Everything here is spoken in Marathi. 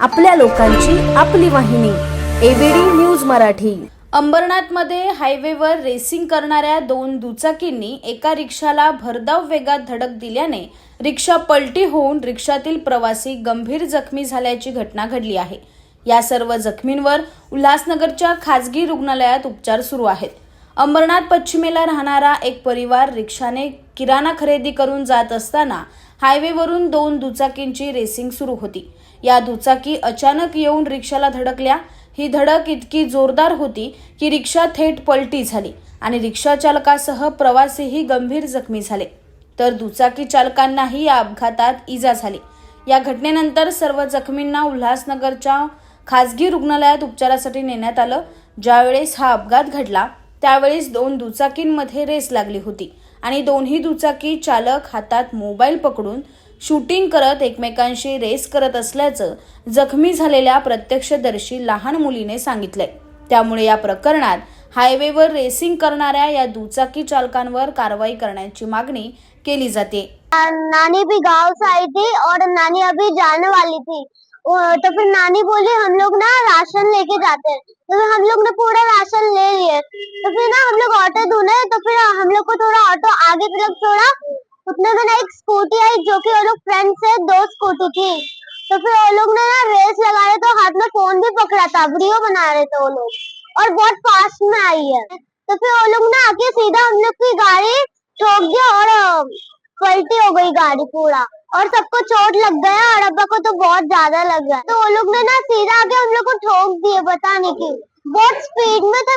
आपल्या लोकांची आपली वाहिनी एबीडी न्यूज मराठी. अंबरनाथमध्ये हायवेवर रेसिंग करणाऱ्या दोन दुचाकींनी एका रिक्षाला भरधाव वेगात धडक दिल्याने रिक्षा पलटी होऊन रिक्षातील प्रवासी गंभीर जखमी झाल्याची घटना घडली आहे. या सर्व जखमींवर उल्हासनगरच्या खाजगी रुग्णालयात उपचार सुरू आहेत. अंबरनाथ पश्चिमेला राहणारा एक परिवार रिक्षाने किराणा खरेदी करून जात असताना हायवेवरून दोन दुचाकींची रेसिंग सुरू होती. या दुचाकी अचानक येऊन रिक्षाला धडकल्या. ही धडक इतकी जोरदार होती की रिक्षा थेट पलटी झाली आणि रिक्षा चालकासह प्रवासीही गंभीर जखमी झाले. तर दुचाकी चालकांनाही या अपघातात इजा झाली. या घटनेनंतर सर्व जखमींना उल्हासनगरच्या खासगी रुग्णालयात उपचारासाठी नेण्यात आलं. ज्यावेळेस हा अपघात घडला त्यावेळेस दोन दुचाकींमध्ये रेस लागली होती. आणि दोन्ही दुचाकी चालक हातात मोबाईल पकडून शूटिंग करत एकमेकांशी रेस करत असल्याचं जखमी झालेल्या प्रत्यक्षदर्शी लहान मुलीने सांगितलंय. त्यामुळे या प्रकरणात हायवेवर रेसिंग करणाऱ्या या दुचाकी चालकांवर कारवाई करण्याची मागणी केली जाते. नानी भी गांव से आई थी और नानी अभी जाने वाली थी. तो फिर नानी बोली हम लोग ना राशन लेके जाते हैं. तो फिर हम लोग ने पूरा राशन ले लिए। तो फिर ना हम लोग ऑटो ढूंढे ऑटो आगे की तरफ़ छोड़ा उतने में ना एक स्कूटी आई जो कि वो लोग फ्रेंड से दो स्कूटी थी। तो फिर वो लोग ने ना रेस लगा रहे तो हाथ में फ़ोन भी पकड़ा था वीडियो बना रहे थे वो लोग। और बहुत फास्ट में आई है। तो फिर वो लोग ना आके सीधा हम लोग की गाड़ी ठोक दिया और पलटी हो गई गाड़ी पूरा। और सबको चोट लग गया और अब्बा को तो बहुत ज़्यादा लग गया। तो वो लोग ने ना सीधा आके हम लोग को ठोक दिए पता नहीं क्यों। बहुत स्पीड में थे